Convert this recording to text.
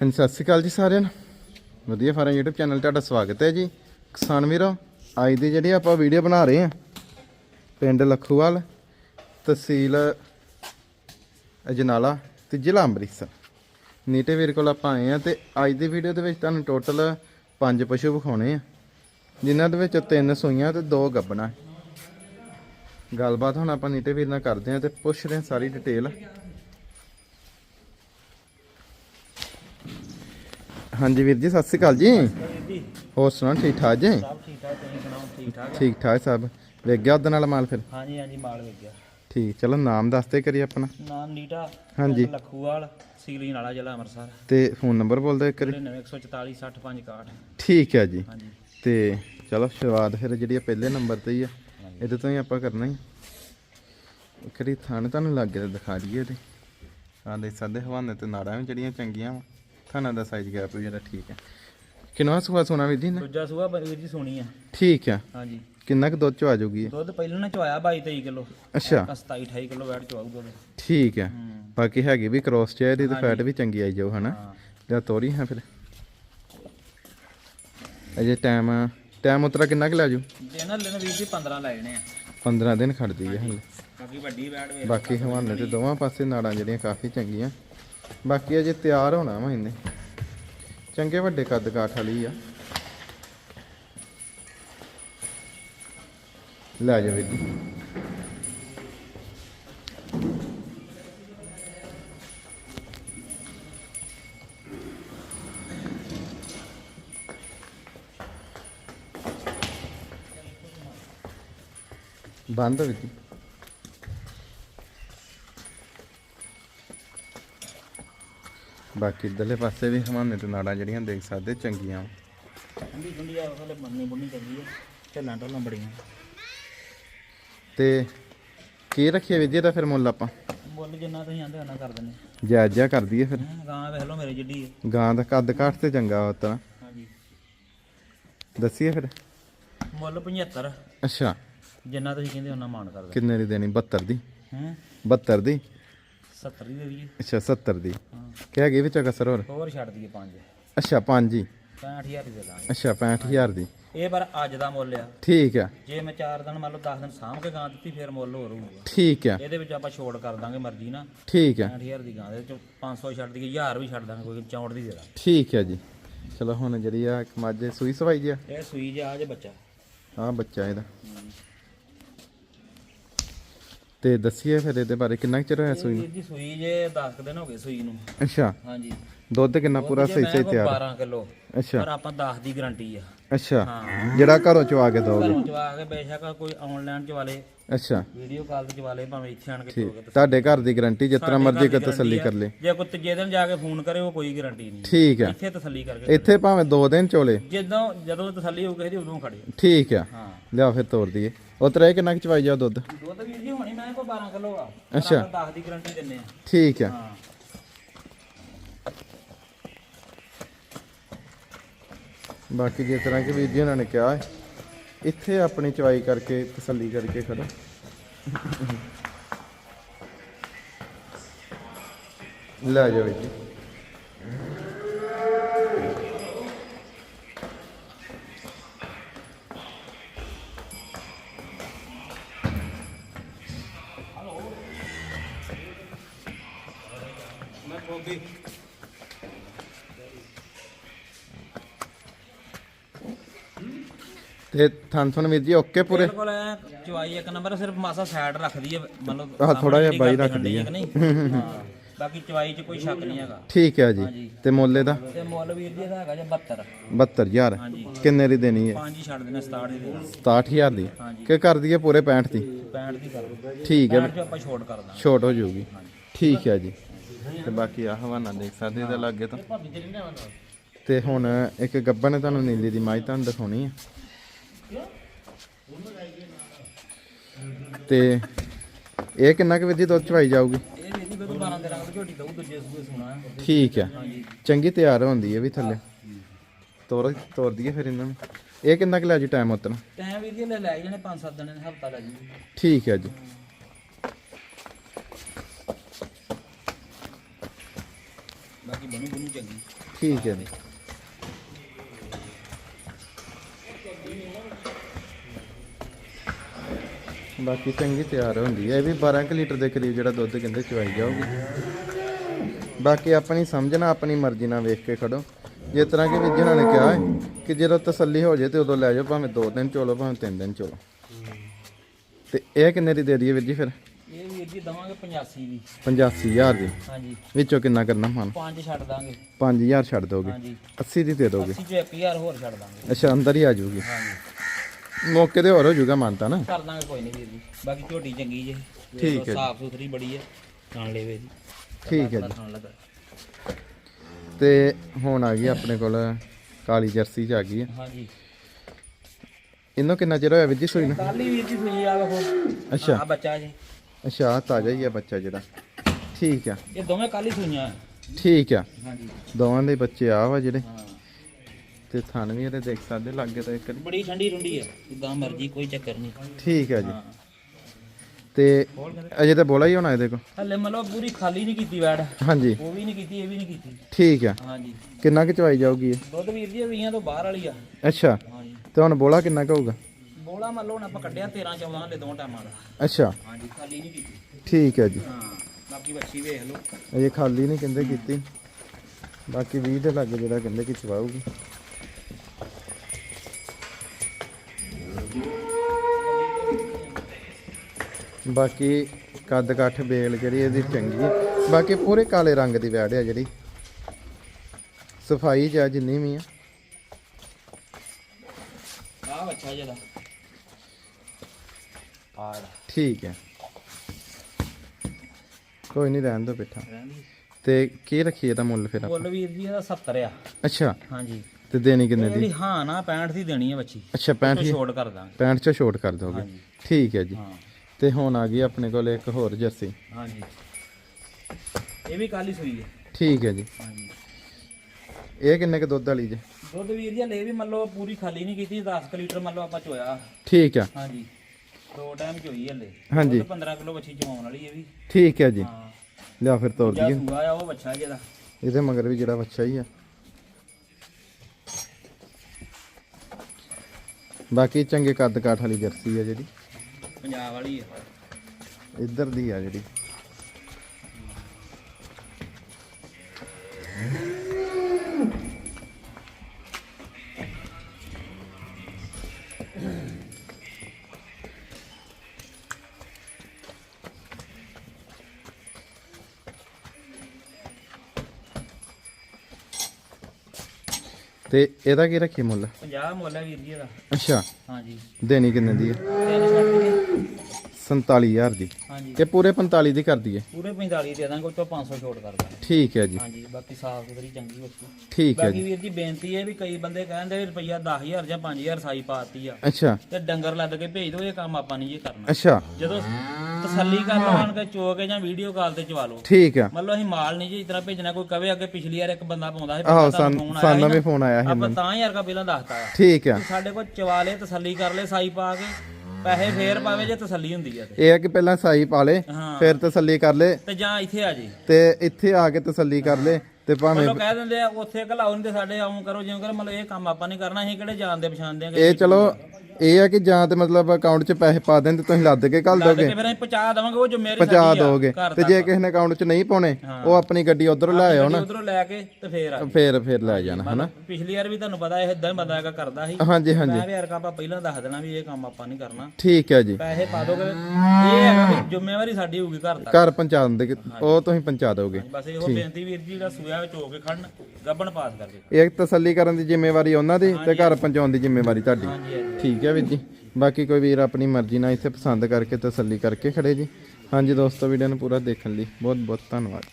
ਹਾਂਜੀ, ਸਤਿ ਸ਼੍ਰੀ ਅਕਾਲ ਜੀ ਸਾਰਿਆਂ ਨੂੰ। ਵਧੀਆ ਫਾਰਮ YouTube ਚੈਨਲ ਤੁਹਾਡਾ ਸਵਾਗਤ ਹੈ ਜੀ। ਕਿਸਾਨ ਵੀਰੋ, ਅੱਜ ਦੀ ਜਿਹੜੀ ਆਪਾਂ ਵੀਡੀਓ ਬਣਾ ਰਹੇ ਹਾਂ, ਪਿੰਡ ਲੱਖੂਵਾਲ, ਤਹਿਸੀਲ ਅਜਨਾਲਾ ਤੇ ਜ਼ਿਲ੍ਹਾ ਅੰਮ੍ਰਿਤਸਰ। ਨੀਟੇ ਵੀਰ ਕੋਲ ਆਪਾਂ ਆਏ ਆ ਤੇ ਅੱਜ ਦੀ ਵੀਡੀਓ ਦੇ ਵਿੱਚ ਤੁਹਾਨੂੰ ਟੋਟਲ ਪੰਜ ਪਸ਼ੂ ਵਿਖਾਉਣੇ ਆ, ਜਿਨ੍ਹਾਂ ਦੇ ਵਿੱਚ ਤਿੰਨ ਸੂਈਆਂ ਤੇ ਦੋ ਗੱਬਣਾ। ਗੱਲਬਾਤ ਹੁਣ ਆਪਾਂ ਨੀਟੇ ਵੀਰ ਨਾਲ ਕਰਦੇ ਆ ਤੇ ਪੁੱਛਦੇ ਆ ਸਾਰੀ ਡਿਟੇਲ ਹਾਂਜੀ ਵੀਰ ਜੀ ਸਤਿ ਸ਼੍ਰੀ ਅਕਾਲ ਜੀ। ਹੋਰ ਸੁਣਾਓ ਠੀਕ ਠਾਕ ਜੀ? ਸਭ ਠੀਕ ਠਾਕ ਤੁਸੀਂ ਸੁਣਾਓ ਠੀਕ ਠਾਕ? ਠੀਕ ਠਾਕ ਸਭ। ਵੇਖ ਗਿਆ ਉਹਦੇ ਨਾਲ ਮਾਲ ਫਿਰ? ਹਾਂਜੀ ਹਾਂਜੀ ਮਾਲ ਵੇਖ ਗਿਆ। ਠੀਕ ਚਲੋ ਨਾਮ ਦੱਸਦੇ ਕਰੀ ਆਪਣਾ। ਨਾਮ ਨੀਟਾ ਹਾਂਜੀ। ਲੱਖੂਵਾਲ ਸੀਲੀ ਨਾਲਾ ਜ਼ਿਲ੍ਹਾ ਅੰਮ੍ਰਿਤਸਰ। ਤੇ ਫੋਨ ਨੰਬਰ ਬੋਲ ਦਿਓ ਇੱਕ ਵਾਰੀ 9144 6561 ਠੀਕ ਹੈ ਜੀ। ਹਾਂਜੀ। ਤੇ ਚਲੋ ਸ਼ੁਰੂਆਤ ਫਿਰ ਜਿਹੜੀ ਆ ਪਹਿਲੇ ਨੰਬਰ ਤੇ ਹੀ ਆ। ਇਹਦੇ ਤੋਂ ਹੀ ਆਪਾਂ ਕਰਨਾ ਹੀ। ਕਿਹੜੀ ਥਾਣੇ ਤੁਹਾਨੂੰ ਲੱਗ ਗਿਆ ਦਿਖਾ ਦਈਏ ਤੇ ਹਾਂ ਦੇ ਸਾਦੇ ਹਵਾਨੇ ਤੇ ਨਾੜਾਂ ਵੀ ਜਿਹੜੀਆਂ ਚੰਗੀਆਂ ਵਾ। ਥਾਣਾ ਦਾ ਸਾਈਜ਼ ਗੈਪ ਵੀ ਜਿਹੜਾ ਠੀਕ ਹੈ। ਕਿੰਨਾ ਸੁਆ ਸੋਨਾ ਜੀ ਨੇ ਦੂਜਾ ਸੂਆ ਵੀਰ ਜੀ ਸੋਣੀ ਆ। ਠੀਕ ਆ। ਹਾਂਜੀ। ਕਿੰਨਾ ਕੁ ਦੁੱਧ ਚ ਆ ਜਾਊਗੀ ਇਹ? ਦੁੱਧ ਪਹਿਲਾਂ ਨਾ ਚਵਾਇਆ 22 23 ਕਿਲੋ। ਅੱਛਾ। 27 28 ਕਿਲੋ ਵੈਟ ਚਵਾਊ ਦੁੱਧ ਠੀਕ ਹੂੰ। ਬਾਕੀ ਹੈਗੀ ਵੀ ਕ੍ਰੋਸ ਚ ਆ, ਇਹਦੀ ਤੇ ਫੈਟ ਵੀ ਚੰਗੀ ਆਈ ਜਾਊ ਹਨਾ? ਜਾਂ ਤੋਰੀ ਹੈ ਫਿਰ। ਅਜੇ ਟਾਈਮ ਟਾਈਮ ਉਤਰਾ ਕਿੰਨਾ ਕੁ ਲੈ ਜੂ ਜੇ ਨਾ ਲੈਣ ਵੀਰ ਜੀ 15 ਲੈ ਜਣੇ ਆ। 15 ਦਿਨ ਖੜਦੀ ਹੈ ਹਲੇ ਬਾਕੀ ਵੱਡੀ ਵੈਟ ਵੇਖ ਬਾਕੀ ਹਵਾਨੇ ਤੇ ਦੋਵਾਂ ਪਾਸੇ ਨਾੜਾਂ ਜਿਹੜੀਆਂ ਕਾਫੀ ਚੰਗੀਆਂ। ਬਾਕੀ ਅਜੇ ਤਿਆਰ ਹੋਣਾ ਵਾ ਇਹਨੇ। ਚੰਗੇ ਵੱਡੇ ਕੱਦ ਕਾਠ ਵਾਲੀ ਆ। ਲੈ ਜਾ ਵੀਰ ਬੰਦ ਵੀਰ ਬਾਕੀ ਇਧਰਲੇ ਪਾਸੇ ਵੀ ਹਵਾਨੇ ਤੇ ਨਾੜਾਂ ਜਿਹੜੀਆਂ ਦੇਖ ਸਕਦੇ ਚੰਗੀਆਂ। ਠੰਡੀ ਠੰਡੀ ਆ ਮੰਨੀ ਬੁੰਨੀ ਚੰਗੀ ਆ ਢੱਲਾਂ ਢੱਲਾਂ ਬੜੀਆਂ। ਤੇ ਕੀ ਰੱਖਿਆ ਵੀਰ ਜੀ ਇਹਦਾ ਫਿਰ ਮੁੱਲ ਆਪਾਂ? ਮੁੱਲ ਜਿੰਨਾ ਤੁਸੀਂ ਆਂਦੇ ਉਹਨਾਂ ਕਰ ਦਿੰਦੇ। ਜਾਇਜ਼ ਜਿਹਾ ਕਰ ਦਈਏ ਫਿਰ। ਗਾਂ ਵੇਖ ਲਓ ਮੇਰੇ ਜਿੱਡੀ ਹੈ ਗਾਂ ਦਾ ਕੱਦ ਕਾਠ ਤੇ ਚੰਗਾ ਤਾਂ ਹਾਂਜੀ। ਦੱਸੀਏ ਫਿਰ। ਮੁੱਲ 75 ਅੱਛਾ। ਜਿੰਨਾ ਤੁਸੀਂ ਕਹਿੰਦੇ ਉਹਨਾਂ ਮਾਨ ਕਰ ਦਿੰਦੇ ਕਿੰਨੇ ਦੀ ਦੇਣੀ? 72 ਦੀ। ਹੈ? 72 ਦੀ? 70 ਦੀ ਦੇ ਦਈਏ। ਅੱਛਾ 70 ਦੀ। ਹਾਂ ਕਿਹਾ ਗਈ ਵਿੱਚ ਕਸਰ ਹੋਰ? ਹੋਰ ਛੱਡ ਦਈਏ 5 ਅੱਛਾ 5 ਜੀ। 65000 ਦੀ ਦੇ ਦਾਂਗੇ ਅੱਛਾ 65000 ਦੀ। ਇਹ ਪਰ ਅੱਜ ਦਾ ਮੁੱਲ ਆ। ਠੀਕ ਆ। ਜੇ ਮੈਂ 4 ਦਿਨ ਮੰਨ ਲਓ 10 ਦਿਨ ਸਾਂਭ ਕੇ ਗਾਂ ਦਿੱਤੀ ਫਿਰ ਮੁੱਲ ਹੋਰ ਹੋਊਗਾ। ਠੀਕ ਆ। ਇਹਦੇ ਵਿੱਚ ਆਪਾਂ ਛੋੜ ਕਰ ਦਾਂਗੇ ਮਰਜ਼ੀ ਨਾ ਠੀਕ ਆ। 65000 ਦੀ ਗਾਂ ਦੇ ਵਿੱਚ 500 ਛੱਡ ਦਈਏ 1000 ਵੀ ਛੱਡ ਦਾਂਗੇ ਕੋਈ 64 ਦੀ ਦੇ ਦਾਂਗੇ। ਠੀਕ ਆ ਜੀ। ਚਲੋ ਹੁਣ ਜਿਹੜੀ ਆ ਇੱਕ ਮੱਝ ਸੂਈ ਸਵਾਈ ਜੀ ਆ। ਇਹ ਸੂਈ ਜੇ ਆ ਜੇ ਬੱਚਾ। ਆਹ ਬੱਚਾ ਇਹਦਾ। ਤੇ ਦੱਸੀਏ ਫਿਰ ਇਹਦੇ ਬਾਰੇ ਕਿੰਨਾ ਕੁ ਚਿਰ ਹੋਇਆ ਸੂਈ ਨੂੰ? ਇਹ ਜੀ ਸੂਈ ਜੇ 10 ਦਿਨ ਹੋ ਗਏ ਸੂਈ ਨੂੰ। ਅੱਛਾ। ਹਾਂਜੀ। ਦੁੱਧ ਕਿੰਨਾ ਪੂਰਾ ਸਹੀ ਸਹੀ ਤਿਆਰ? 12 ਕਿਲੋ ਅੱਛਾ। ਪਰ ਆਪਾਂ 10 ਦੀ ਗਾਰੰਟੀ ਆ। ਅੱਛਾ। ਹਾਂ। ਜਿਹੜਾ ਘਰੋਂ ਚਵਾ ਕੇ ਦੋਗੇ ਘਰੋਂ ਚਵਾ ਕੇ ਬੇਸ਼ੱਕ ਕੋਈ ਆਨਲਾਈਨ ਚਵਾ ਲੇ ਅੱਛਾ। ਵੀਡੀਓ ਕਾਲ ਤੇ ਚਵਾ ਲੇ ਭਾਵੇਂ ਇੱਥੇ ਆਣ ਕੇ ਠੀਕ। ਚੋਗੇ ਤੁਹਾਡੇ ਘਰ ਦੀ ਗਾਰੰਟੀ ਜਿਸ ਤਰ੍ਹਾਂ ਮਰਜ਼ੀ ਕੋ ਦੀ ਤਸੱਲੀ ਕਰ ਲੇ। ਜੇ ਕੋਈ ਤੀਜੇ ਦਿਨ ਜਾ ਕੇ ਫੋਨ ਕਰੇ ਉਹ ਕੋਈ ਗਾਰੰਟੀ ਨਹੀਂ ਠੀਕ ਆ। ਇੱਥੇ ਤਸੱਲੀ ਕਰਕੇ ਇੱਥੇ ਭਾਵੇਂ ਦੋ ਦਿਨ ਚੋਲੇ। ਜਦੋਂ ਜਦੋਂ ਤਸੱਲੀ ਹੋਊਗੀ ਇਹਦੀ ਉਦੋਂ ਖੜੇ ਠੀਕ ਆ। ਹਾਂ। ਲਿਆ ਫਿਰ ਤੋੜ ਦਈਏ। ਉਤਰਾ ਕਿੰਨਾ ਕੁ ਚਵਾਈ ਜਾ ਦੁੱਧ? ਦੁੱਧ ਵੀਰ ਜੀ ਹੋਣੀ ਮੈਂ ਕੋਲ 12 ਕਿਲੋ ਆ। ਅੱਛਾ। 10 ਦੀ ਗਾਰੰਟੀ ਦਿੰਨੇ ਆ। ਠੀਕ ਆ। ਹਾਂ। ਬਾਕੀ ਜਿਸ ਤਰ੍ਹਾਂ ਕਿ ਵੀਰ ਜੀ ਉਹਨਾਂ ਨੇ ਕਿਹਾ ਇੱਥੇ ਆਪਣੀ ਚਵਾਈ ਕਰਕੇ ਤਸੱਲੀ ਕਰਕੇ ਖੜੋ। ਲੈ ਜਾਓ ਜੀ। ਮੈਂ ਗੋਭੀ। ਤੇ ਥਣ ਥਣ ਵੀਰ ਜੀ ਓਕੇ ਪੂਰੇ? ਬਿਲਕੁਲ ਐਂ ਚਵਾਈ ਇੱਕ ਨੰਬਰ ਸਿਰਫ ਮਾਸਾ ਸਾਈਡ ਰੱਖਦੀ ਹੈ ਮਤਲਬ ਆਹ ਥੋੜ੍ਹਾ ਜਿਹਾ ਬਾਈ ਰੱਖਦੀ ਹੈ ਬਾਕੀ ਚਵਾਈ 'ਚ ਕੋਈ ਸ਼ੱਕ ਨਹੀਂ ਹੈਗਾ। ਠੀਕ ਹੈ ਜੀ। ਤੇ ਮੁੱਲ ਇਹਦਾ? ਤੇ ਮੁੱਲ ਵੀਰ ਜੀ ਇਹਦਾ ਹੈਗਾ ਜੇ 72 72000 ਹਾਂਜੀ। ਕਿੰਨੇ ਦੀ ਦੇਣੀ ਹੈ? ਪੰਜ ਹੀ ਛੱਡ ਦੇਣੇ 67 ਦੀ ਦੇ ਦਿਓ। 67000 ਦੀ। ਕਿ ਕਰ ਦਈਏ ਪੂਰੇ 65 ਦੀ? 65 ਦੀ ਕਰ ਦਿਓ। ਠੀਕ ਹੈ। 65 'ਚ ਆਪਾਂ ਛੋਟ ਕਰ ਦਾਂਗੇ। ਛੋਟ ਹੋ ਜਾਊਗੀ। ਠੀਕ ਹੈ ਜੀ। ਤੇ ਬਾਕੀ ਆ ਹਵਾਨਾ ਦੇਖ ਸਕਦੇ ਇਹਦੇ ਲਾਗੇ ਤੋਂ। ਤੇ ਹੁਣ ਇੱਕ ਗੱਬਾ ਨੇ ਤੁਹਾਨੂੰ ਨੀਲੀ ਦੀ ਮਾਈ ਤੁਹਾਨੂੰ ਦਿਖਾਉਣੀ ਹੈ। ਤੇ ਇਹ ਕਿੰਨਾ ਕੁ ਵਿਧੀ ਦੁੱਧ ਚਵਾਈ ਜਾਊਗੀ? ਇਹ ਵੀਰ ਜੀ ਬਿਲਕੁਲ 12 13 ਦੀ ਝੋਟੀ ਦਊ ਦੂਜੇ ਸੂਏ ਸੋਣਾ ਠੀਕ ਹੈ। ਚੰਗੀ ਤਿਆਰ ਹੁੰਦੀ ਹੈ ਵੀ ਥੱਲੇ। ਤੋਰ ਤੋਰ ਦਈਏ ਫਿਰ ਇਹਨਾਂ ਨੂੰ। ਇਹ ਕਿੰਨਾ ਕੁ ਲੈ ਜੂ ਟਾਈਮ ਉਤਨਾ ਤੈਂ ਵੀਰ ਜੀ ਲੈ ਲੈ ਜਾਣੇ 5-7 ਦਿਨ ਹਫਤਾ ਲੈ ਜੀ ਠੀਕ ਹੈ ਜੀ। ਬਾਕੀ ਬਣੂ ਬਣੂ ਚੰਗੀ। ਠੀਕ ਹੈ ਜੀ। ਬਾਕੀ ਚੰਗੀ ਤਿਆਰ ਹੁੰਦੀ ਹੈ। ਇਹ ਵੀ 12 ਕੁ ਲੀਟਰ ਦੇ ਕਰੀਬ ਜਿਹੜਾ ਦੁੱਧ ਕਹਿੰਦੇ ਚਵਾਈ ਜਾਊਗੀ। ਬਾਕੀ ਆਪਣੀ ਸਮਝਣਾ ਆਪਣੀ ਮਰਜ਼ੀ ਨਾਲ ਵੇਖ ਕੇ ਖੜੋ। ਜਿਸ ਤਰ੍ਹਾਂ ਕਿ ਵੀਰ ਨੇ ਕਿਹਾ ਹੈ ਕਿ ਜਦੋਂ ਤਸੱਲੀ ਹੋ ਜੇ ਤੇ ਉਦੋਂ ਲੈ ਜਾਓ ਭਾਵੇਂ 2 ਦਿਨ ਚੋਲੋ ਭਾਵੇਂ 3 ਦਿਨ ਚੋਲੋ। ਤੇ ਇਹ ਕਿੰਨੇ ਦੀ ਦੇ ਦਈਏ ਵੀਰ ਜੀ ਫਿਰ? ਇਹ ਵੀਰ ਜੀ ਦਵਾਂਗੇ 85 ਦੀ। 85000 ਦੀ। ਹਾਂਜੀ। ਵਿੱਚੋਂ ਕਿੰਨਾ ਕਰਨਾ ਮਨ ਪੰਜ ਛੱਡ ਦਾਂਗੇ। 5000 ਛੱਡ ਦੋਗੇ। ਹਾਂਜੀ। 80 ਦੀ ਦੇ ਦੋਗੇ। 80 ਚੋਂ 1000 ਹੋਰ ਛੱਡ ਦਾਂਗੇ। ਅੱਛਾ ਅੰਦਰ ਹੀ ਆ ਜਾਊਗੀ। ਹਾਂਜੀ। ਮੌਕੇ ਤੇ ਹੋਰ ਹੋ ਜਾਊਗਾ ਮੰਨਤਾ ਨਾ। ਕਰ ਦਾਂਗੇ ਕੋਈ ਨਹੀਂ ਵੀਰ ਜੀ। ਬਾਕੀ ਝੋਟੀ ਚੰਗੀ ਜੇ। ਠੀਕ ਹੈ ਜੀ। ਸਾਫ਼ ਸੁਥਰੀ ਬੜੀ ਹੈ। ਖਾਣ ਲੈਵੇ ਜੀ। ਠੀਕ ਹੈ ਜੀ। ਖਾਣ ਲੱਗਾ। ਤੇ ਹੁਣ ਆ ਗਈ ਆਪਣੇ ਕੋਲ ਕਾਲੀ ਜਰਸੀ ਚ ਆ ਗਈ ਹੈ। ਹਾਂਜੀ। ਇਹਨੂੰ ਕਿੰਨਾ ਚਿਰ ਹੋਇਆ ਵੀਰ ਜੀ ਸੂਈ ਨੂੰ? ਕੱਲ ਵੀਰ ਜੀ ਸੂਈ ਆ ਵੇਖੋ ਅੱਛਾ। ਆ ਬੱਚਾ ਜੀ। ਅੱਛਾ ਆਹ ਤਾਜ਼ਾ ਹੀ ਆ ਬੱਚਾ ਜਿਹੜਾ। ਠੀਕ ਆ। ਇਹ ਦੋਵੇਂ ਕੱਲ ਸੂਈਆਂ। ਠੀਕ ਆ। ਹਾਂਜੀ। ਦੋਵਾਂ ਦੇ ਬੱਚੇ ਆ ਵਾ ਜਿਹੜੇ। ਹਾਂ। ਤੇ ਥਣ ਵੀ ਇਹਦੇ ਦੇਖ ਸਕਦੇ ਲੱਗੇ ਤਾਂ ਇੱਕ ਬੜੀ ਠੰਡੀ ਰੁੰਡੀ ਹੈ ਜਿੱਦਾਂ ਮਰਜ਼ੀ ਕੋਈ ਚੱਕਰ ਨਹੀਂ। ਠੀਕ ਆ ਜੀ। ਹਾਂ। ਤੇ ਅਜੇ ਤਾਂ ਬੋਲਾ ਹੀ ਹੋਣਾ ਇਹਦੇ ਕੋਲ। ਹਲੇ ਮਤਲਬ ਪੂਰੀ ਖਾਲੀ ਨਹੀਂ ਕੀਤੀ ਵੈੜ। ਹਾਂਜੀ। ਉਹ ਵੀ ਨਹੀਂ ਕੀਤੀ ਇਹ ਵੀ ਨਹੀਂ ਕੀਤੀ। ਠੀਕ ਆ। ਹਾਂਜੀ। ਕਿੰਨਾ ਕੁ ਚਵਾਈ ਜਾਊਗੀ ਇਹ? ਦੁੱਧ ਵੀਰ ਜੀ 20 ਤੋਂ ਬਾਹਰ ਵਾਲੀ ਆ। ਅੱਛਾ। ਹਾਂਜੀ। ਤੇ ਹੁਣ ਬੋਲਾ ਕਿੰਨਾ ਕੁ ਹੋਊਗਾ? ਬੋਲਾ ਮੰਨ ਲਓ ਹੁਣ ਆਪਾਂ ਕੱਢਿਆ 13 14 ਹਲੇ ਦੋ ਟਾਈਮਾਂ ਦਾ। ਅੱਛਾ। ਹਾਂਜੀ ਖਾਲੀ ਨਹੀਂ ਕੀਤੀ। ਠੀਕ ਹੈ ਜੀ। ਹਾਂ ਬਾਕੀ ਬੱਚੀ ਵੇਖ ਲਓ। ਅਜੇ ਖਾਲੀ ਨਹੀਂ ਕਹਿੰਦੇ ਕੀਤੀ। ਬਾਕੀ 20 ਦੇ ਲੱਗੇ ਜਿਹੜਾ ਕਹਿੰਦੇ ਕਿ ਚਵਾਊਗੀ। ਬਾਕੀ ਕੱਦ ਕੱਠ ਬੇਲ ਜਿਹੜੀ ਇਹਦੀ ਚੰਗੀ ਹੈ। ਬਾਕੀ ਪੂਰੇ ਕਾਲੇ ਰੰਗ ਦੀ ਵੈੜ ਆ ਜਿਹੜੀ। ਸਫ਼ਾਈ ਆ ਜਿੰਨੀ ਵੀ ਆ। ਆ ਬੱਚਾ ਜਿਹਦਾ ਆ ਠੀਕ ਹੈ। ਕੋਈ ਨਹੀਂ ਰਹਿਣ ਦੋ ਬੇਟਾ ਤੇ ਕੀ ਰੱਖੀਏ ਦਾ ਮੁੱਲ ਫਿਰ ਆਪਾਂ? ਮੁੱਲ ਵੀਰ ਜੀ ਇਹਦਾ 70 ਆ। ਅੱਛਾ। ਹਾਂਜੀ। ਤੇ ਦੇਣੀ ਕਿੰਨੇ ਦੀ? ਜਿਹੜੀ ਹਾਂ ਨਾ 65 ਦੀ ਦੇਣੀ ਹੈ ਬੱਚੀ। ਅੱਛਾ 65 ਤੋਂ ਛੋਟ ਕਰ ਦਾਂਗੇ। 65 ਚ ਛੋਟ ਕਰ ਦੋਗੇ। ਠੀਕ ਹੈ ਜੀ। ਹਾਂ। ਤੇ ਹੁਣ ਆ ਗਈ ਆਪਣੇ ਕੋਲ ਇੱਕ ਹੋਰ ਜਰਸੀ। ਹਾਂਜੀ। ਇਹ ਵੀ ਕੱਲ ਸੂਈ ਹੈ। ਠੀਕ ਹੈ ਜੀ। ਹਾਂਜੀ। ਇਹ ਕਿੰਨੇ ਕ ਦੁੱਧ ਵਾਲੀ ਜੇ? ਦੁੱਧ ਵੀਰ ਜੀ ਹਲੇ ਵੀ ਮੰਨ ਲਓ ਪੂਰੀ ਖਾਲੀ ਨਹੀਂ ਕੀਤੀ 10 ਲੀਟਰ ਮੰਨ ਲਓ ਆਪਾਂ ਚੋਇਆ। ਠੀਕ ਆ। ਹਾਂਜੀ। ਦੋ ਟਾਈਮ ਚੋਈ ਹਲੇ। ਹਾਂਜੀ। ਦੁੱਧ 15 ਕਿਲੋ ਬੱਚੀ ਚਵਾਉਣ ਵਾਲੀ ਇਹ ਵੀ। ਠੀਕ ਹੈ ਜੀ। ਹਾਂ। ਲਿਆ ਫਿਰ ਤੋਰ ਜਾਂ ਦਈਏ। ਸੂਆ ਆ ਉਹ ਬੱਚਾ ਜਿਹਦਾ। ਇਹਦੇ ਮਗਰ ਵੀ ਜਿਹੜਾ ਬੱਚਾ ਹੀ ਆ। ਬਾਕੀ ਚੰਗੇ ਕੱਦ ਕਾਠ ਵਾਲੀ ਜਰਸੀ ਆ ਜਿਹੜੀ। ਪੰਜਾਬ ਵਾਲੀ ਆ। ਇੱਧਰ ਦੀ ਆ ਜਿਹੜੀ। ਤੇ ਇਹਦਾ ਕੀ ਰੱਖੀ ਮੁੱਲ 50 ਮੁੱਲ ਹੈ ਵੀਰ ਜੀ ਇਹਦਾ। ਅੱਛਾ। ਹਾਂਜੀ। ਦੇਣੀ ਕਿੰਨੇ ਦੀ ਹੈ? ਤਿੰਨ ਛੱਡ ਕੇ 47000 ਦੀ। ਹਾਂਜੀ। ਤੇ ਪੂਰੇ 45 ਦੀ ਕਰ ਦਈਏ ਪੂਰੇ 45 ਦੇ ਦਾਂਗੇ ਉਹ ਤੋਂ 500 ਛੋਟ ਕਰ ਦਾਂਗੇ। ਠੀਕ ਹੈ ਜੀ। ਹਾਂਜੀ ਬਾਕੀ ਸਾਫ਼ ਸੁਥਰੀ ਚੰਗੀ ਬੱਚੀ ਠੀਕ ਹੈ ਬਾਕੀ ਜੀ। ਵੀਰ ਜੀ ਬੇਨਤੀ ਹੈ ਵੀ ਕਈ ਬੰਦੇ ਕਹਿੰਦੇ ਰੁਪਈਆ 10000 ਜਾਂ 5000 ਸਾਈ ਪਾਤੀ ਆ। ਅੱਛਾ। ਤੇ ਡੰਗਰ ਲੱਦ ਕੇ ਭੇਜ ਦਿਓ ਇਹ ਕੰਮ ਆਪਾਂ ਨਹੀਂ ਜੀ ਕਰਨਾ। ਅੱਛਾ। ਜਦੋਂ ਤਸੱਲੀ ਕਰ ਲਵਾਂ ਕੇ ਚੋ ਕੇ ਜਾਂ ਵੀਡੀਓ ਕਾਲ ਤੇ ਚਵਾ ਲਓ। ਠੀਕ ਆ। ਮੰਨ ਲਓ ਅਸੀਂ ਮਾਲ ਨਹੀਂ ਜੀ ਇਤਨਾ ਭੇਜਣਾ ਕੋਈ ਕਵੇ ਅੱਗੇ ਪਿਛਲੀ ਵਾਰ ਇੱਕ ਬੰਦਾ ਪਾਉਂਦਾ ਸੀ ਆਹੋ ਸਾਨੂੰ ਵੀ ਫੋਨ ਆਇਆ ਸੀ ਆਪਾਂ ਤਾਂ ਹਜ਼ਾਰ ਕਾ ਪਹਿਲਾਂ ਦੱਸਤਾ ਆ। ਠੀਕ ਆ। ਸਾਡੇ ਕੋਲ ਚਵਾ ਲੇ ਤਸੱਲੀ ਕਰ ਲੈ ਸਾਈ ਪਾ ਕੇ। ਪੈਸੇ ਫੇਰ ਪਾਵੇ ਜੇ ਤਸੱਲੀ ਹੁੰਦੀ ਆ ਤੇ। ਇਹ ਆ ਕਿ ਪਹਿਲਾਂ ਸਾਈ ਪਾ ਲੇ ਫਿਰ ਤਸੱਲੀ ਕਰ ਲੇ ਤੇ ਜਾਂ ਇੱਥੇ ਆ ਜੀ। ਤੇ ਇੱਥੇ ਆ ਕੇ ਤਸੱਲੀ ਕਰ ਲੇ ਤੇ ਭਾਵੇਂ ਚਲੋ ਕਹਿ ਦਿੰਦੇ ਆ ਉੱਥੇ ਘਲਾਓ ਨਹੀਂ ਤੇ ਸਾਡੇ ਆਉਂ ਕਰੋ ਜਿਉਂ ਕਰੋ ਮਤਲਬ ਇਹ ਕੰਮ ਆਪਾਂ ਨਹੀਂ ਕਰਨਾ ਅਸੀਂ ਕਿਹੜੇ ਜਾਣਦੇ ਪਛਾਣਦੇ ਆ ਇਹ ਚਲੋ ਇਹ ਆ ਕਿ ਜਾਂ ਤੇ ਮਤਲਬ ਅਕਾਊਂਟ 'ਚ ਪੈਸੇ ਪਾ ਦੇਣ ਤੇ ਤੁਸੀਂ ਲੱਦ ਕੇ ਘੱਲ ਦੋਗੇ। ਤੇ ਫਿਰ ਅਸੀਂ ਪਹੁੰਚਾ ਦੇਵਾਂਗੇ ਉਹ ਜ਼ਿੰਮੇਵਾਰੀ ਪਹੁੰਚਾ ਸਾਡੀ ਆ ਦੋਗੇ। ਤੇ ਜੇ ਕਿਸੇ ਨੇ ਅਕਾਊਂਟ 'ਚ ਨਹੀਂ ਪਾਉਣੇ ਉਹ ਆਪਣੀ ਗੱਡੀ ਉਧਰ ਲੈ ਆਓ ਨਾ। ਉਧਰੋਂ ਲੈ ਕੇ ਤੇ ਫੇਰ ਆ ਫੇਰ ਫੇਰ ਲੈ ਜਾਣਾ ਹਨਾ? ਪਿਛਲੀ ਵਾਰ ਵੀ ਤੁਹਾਨੂੰ ਪਤਾ ਇਹ ਇਦਾਂ ਹੀ ਬੰਦਾ ਹੈਗਾ ਕਰਦਾ ਸੀ। ਹਾਂਜੀ ਹਾਂਜੀ। ਮੈਂ ਵੀ ਯਾਰ ਆਪਾਂ ਪਹਿਲਾਂ ਦੱਸ ਦੇਣਾ ਵੀ ਇਹ ਕੰਮ ਆਪਾਂ ਨਹੀਂ ਕਰਨਾ। ਠੀਕ ਹੈ ਜੀ। ਪੈਸੇ ਪਾ ਦੋਗੇ ਇਹ ਹੈਗਾ ਵੀ ਜ਼ਿੰਮੇਵਾਰੀ ਸਾਡੀ ਹੋਊਗੀ ਘਰ ਤੱਕ। ਘਰ ਪਹੁੰਚਾ ਦਿੰਦੇ ਉਹ ਤੁਸੀਂ ਪਹੁੰਚਾ ਦੋਗੇ। ਬਸ ਇਹੋ ਬੇਨਤੀ ਵੀਰ ਜੀ ਦਾ ਸੂਆ ਵਿੱਚ ਹੋ ਕੇ ਖੜਨ ਗੱਬਣ ਪਾਸ ਕਰਕੇ ਇਹ ਤਸੱਲੀ ਕਰਨ ਦੀ ਜ਼ਿੰਮੇਵਾਰੀ ਉਹਨਾਂ ਦੀ ਤੇ ਘਰ ਪਹੁੰਚਾਉਣ ਦੀ ਜ਼ਿੰਮੇਵਾਰੀ ਤੁਹਾਡੀ। ਠੀਕ ਹੈ ਵੀਰ ਜੀ। ਬਾਕੀ ਕੋਈ ਵੀਰ ਆਪਣੀ ਮਰਜ਼ੀ ਨਾਲ ਇੱਥੇ ਪਸੰਦ ਕਰਕੇ ਤਸੱਲੀ ਕਰਕੇ ਖੜੇ ਜੀ। ਹਾਂਜੀ ਦੋਸਤੋ ਵੀਡੀਓ ਨੂੰ ਪੂਰਾ ਦੇਖਣ ਲਈ ਬਹੁਤ ਬਹੁਤ ਧੰਨਵਾਦ।